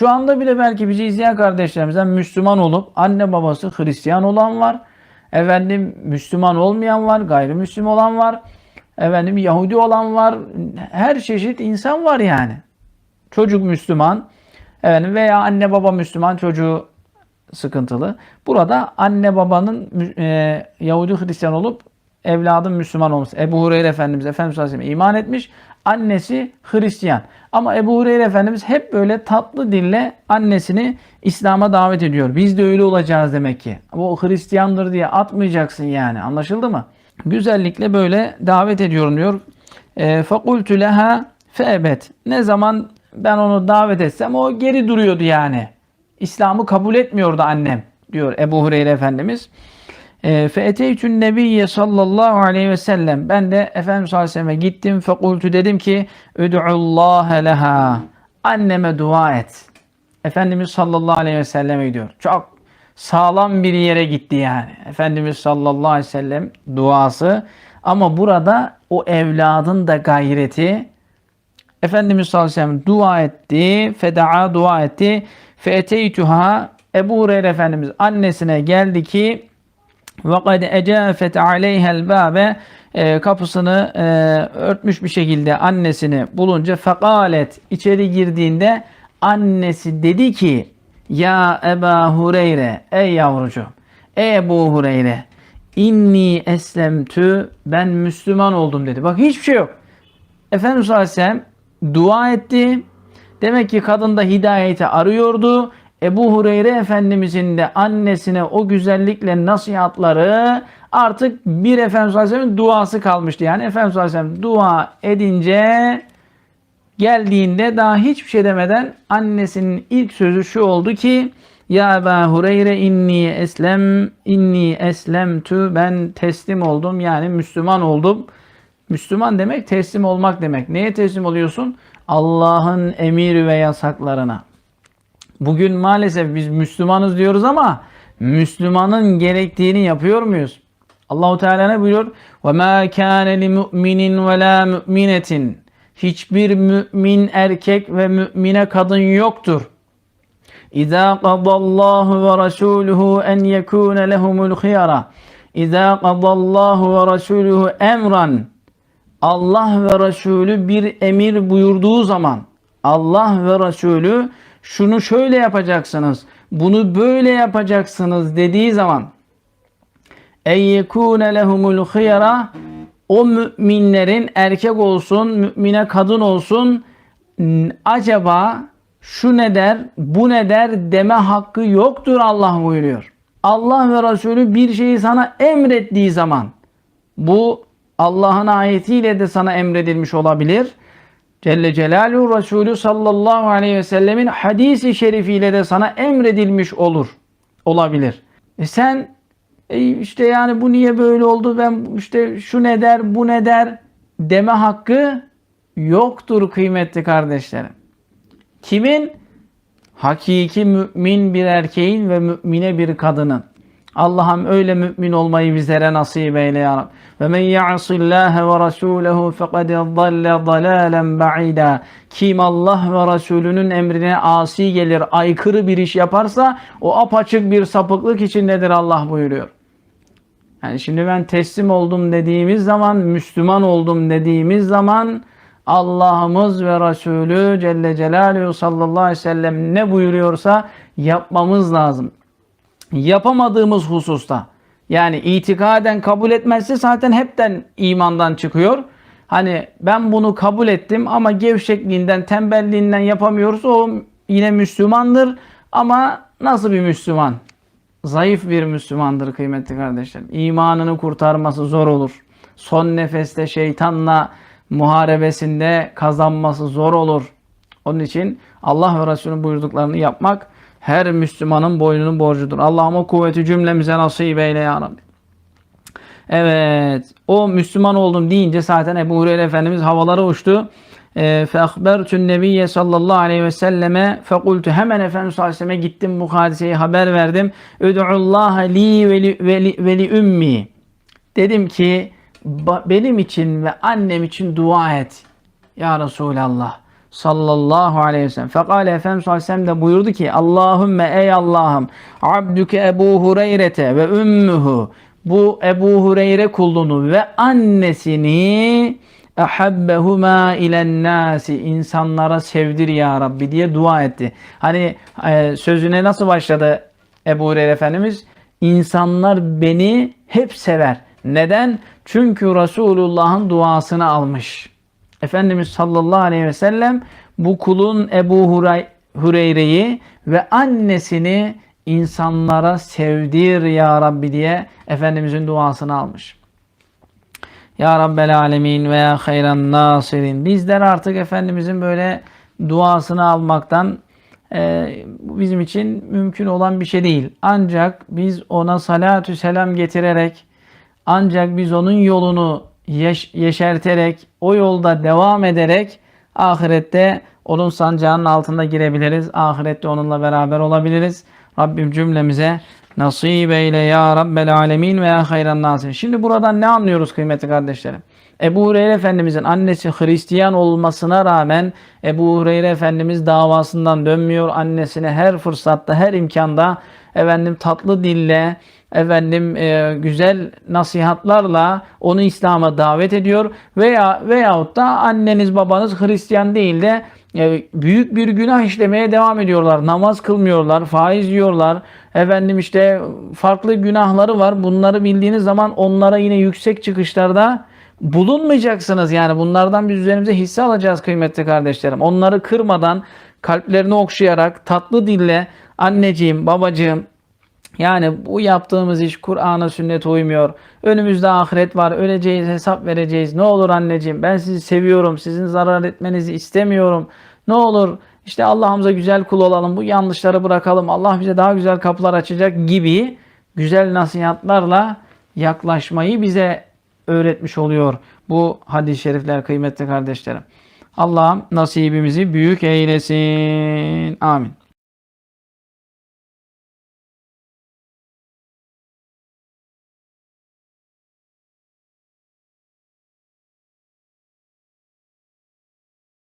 Şu anda bile belki bizi izleyen kardeşlerimizden Müslüman olup anne babası Hristiyan olan var. Efendim Müslüman olmayan var, gayrimüslim olan var. Efendim Yahudi olan var. Her çeşit insan var yani. Çocuk Müslüman, efendim veya anne baba Müslüman, çocuğu sıkıntılı. Burada anne babanın e, Yahudi Hristiyan olup evladın Müslüman olması. Ebu Hureyre Efendimiz Efendimiz Aleyhisselam iman etmiş. Annesi Hristiyan. Ama Ebu Hureyre Efendimiz hep böyle tatlı dille annesini İslam'a davet ediyor. Biz de öyle olacağız demek ki. Bu Hristiyandır diye atmayacaksın yani. Anlaşıldı mı? Güzellikle böyle davet ediyorum diyor. Fakultü leha feebet. Ne zaman ben onu davet etsem o geri duruyordu yani. İslam'ı kabul etmiyordu annem diyor Ebu Hureyre Efendimiz. E, Feeteytün Nebiyye sallallahu aleyhi ve sellem. Ben de Efendimiz sallallahu aleyhi gittim. Fekultu dedim ki Üd'ullâhe leha. Anneme dua et. Efendimiz sallallahu aleyhi ve selleme diyor. Çok sağlam bir yere gitti yani. Efendimiz sallallahu aleyhi ve sellem duası. Ama burada o evladın da gayreti Efendimiz sallallahu aleyhi ve sellem dua etti. Feda'a dua etti. Feeteytuha Ebu Hureyre Efendimiz annesine geldi ki kad ecafet aleyhel babe e, kapısını e, örtmüş bir şekilde annesini bulunca fekalet içeri girdiğinde annesi dedi ki ya Eba Hureyre ey yavrucuğum ey Ebu Hureyre inni eslemtü ben Müslüman oldum dedi. Bak hiçbir şey yok. Efendimiz sallallahu aleyhi ve sellem dua etti. Demek ki kadın da hidayeti arıyordu. Ebu Hureyre Efendimizin de annesine o güzellikle nasihatları artık bir Efendimiz Aleyhisselam'ın duası kalmıştı. Yani Efendimiz Aleyhisselam dua edince geldiğinde daha hiçbir şey demeden annesinin ilk sözü şu oldu ki Ya Ebu Hureyre inni eslem inni eslemtü ben teslim oldum yani Müslüman oldum. Müslüman demek teslim olmak demek. Neye teslim oluyorsun? Allah'ın emir ve yasaklarına. Bugün maalesef biz Müslümanız diyoruz ama Müslümanın gerektiğini yapıyor muyuz? Allahu Teala ne buyuruyor? Ve ma kana li mu'minin ve la mu'minetin. Hiçbir mümin erkek ve mümine kadın yoktur. İza qadallahu ve rasuluhu en yekuna lehumul khiyara. İza qadallahu ve rasuluhu emran. Allah ve Resulü bir emir buyurduğu zaman Allah ve Resulü şunu şöyle yapacaksınız, bunu böyle yapacaksınız dediği zaman yekune lehumul khiyara o müminlerin erkek olsun, mümine kadın olsun acaba şu ne der, bu ne der deme hakkı yoktur Allah buyuruyor. Allah ve Resulü bir şeyi sana emrettiği zaman bu Allah'ın ayetiyle de sana emredilmiş olabilir. Celle Celaluhu Resulü sallallahu aleyhi ve sellemin hadisi şerifiyle de sana emredilmiş olur. Olabilir. E sen e işte yani bu niye böyle oldu ben işte şu ne der bu ne der deme hakkı yoktur kıymetli kardeşlerim. Kimin? Hakiki mümin bir erkeğin ve mümine bir kadının. Allah'ım öyle mümin olmayı bizlere nasip eyle ya Rabbi. Ve men ya'sillâhe ve rasûlehu fekad dalle dalâlen ba'ida. Kim Allah ve Resulünün emrine asi gelir, aykırı bir iş yaparsa o apaçık bir sapıklık içindedir Allah buyuruyor. Yani şimdi ben teslim oldum dediğimiz zaman, Müslüman oldum dediğimiz zaman Allah'ımız ve Resulü Celle Celaluhu sallallahu aleyhi ve sellem ne buyuruyorsa yapmamız lazım yapamadığımız hususta yani itikaden kabul etmezse zaten hepten imandan çıkıyor. Hani ben bunu kabul ettim ama gevşekliğinden, tembelliğinden yapamıyoruz. O yine Müslümandır ama nasıl bir Müslüman? Zayıf bir Müslümandır kıymetli kardeşlerim. İmanını kurtarması zor olur. Son nefeste şeytanla muharebesinde kazanması zor olur. Onun için Allah ve Resulünün buyurduklarını yapmak her Müslümanın boynunun borcudur. Allah'ım o kuvveti cümlemize nasip eyle ya Rabbi. Evet. O Müslüman oldum deyince zaten Ebu Hureyre Efendimiz havalara uçtu. فَاَخْبَرْتُ النَّبِيَّ sallallahu aleyhi ve selleme fekultu hemen Efendimiz sallallahu aleyhi ve selleme gittim bu hadiseyi haber verdim. Üd'ullaha li ve li, ve li, ve li ümmi. Dedim ki benim için ve annem için dua et. Ya Resulallah. sallallahu aleyhi ve sellem. Fekale Efendimiz sallallahu aleyhi ve sellem de buyurdu ki Allahümme ey Allah'ım abdüke Ebu Hureyre'te ve ümmühü bu Ebu Hureyre kulunu ve annesini ehabbehuma ilen nasi insanlara sevdir ya Rabbi diye dua etti. Hani e, sözüne nasıl başladı Ebu Hureyre Efendimiz? İnsanlar beni hep sever. Neden? Çünkü Resulullah'ın duasını almış. Efendimiz sallallahu aleyhi ve sellem bu kulun Ebu Hureyre'yi ve annesini insanlara sevdir ya Rabbi diye Efendimizin duasını almış. Ya Rabbel Alemin ve hayran nasirin. Bizler artık Efendimizin böyle duasını almaktan e, bizim için mümkün olan bir şey değil. Ancak biz ona salatü selam getirerek ancak biz onun yolunu yeş- yeşerterek o yolda devam ederek ahirette onun sancağının altında girebiliriz. Ahirette onunla beraber olabiliriz. Rabbim cümlemize nasip eyle ya Rabbel alemin ve ya hayran nasir. Şimdi buradan ne anlıyoruz kıymetli kardeşlerim? Ebu Hureyre Efendimizin annesi Hristiyan olmasına rağmen Ebu Hureyre Efendimiz davasından dönmüyor. Annesine her fırsatta, her imkanda efendim tatlı dille, efendim e, güzel nasihatlarla onu İslam'a davet ediyor veya veyahut da anneniz babanız Hristiyan değil de e, büyük bir günah işlemeye devam ediyorlar. Namaz kılmıyorlar, faiz yiyorlar. Efendim işte farklı günahları var. Bunları bildiğiniz zaman onlara yine yüksek çıkışlarda bulunmayacaksınız. Yani bunlardan biz üzerimize hisse alacağız kıymetli kardeşlerim. Onları kırmadan, kalplerini okşayarak, tatlı dille anneciğim, babacığım, yani bu yaptığımız iş Kur'an'a sünnete uymuyor. Önümüzde ahiret var. Öleceğiz, hesap vereceğiz. Ne olur anneciğim ben sizi seviyorum. Sizin zarar etmenizi istemiyorum. Ne olur işte Allah'ımıza güzel kul olalım. Bu yanlışları bırakalım. Allah bize daha güzel kapılar açacak gibi güzel nasihatlarla yaklaşmayı bize öğretmiş oluyor. Bu hadis-i şerifler kıymetli kardeşlerim. Allah'ım nasibimizi büyük eylesin. Amin.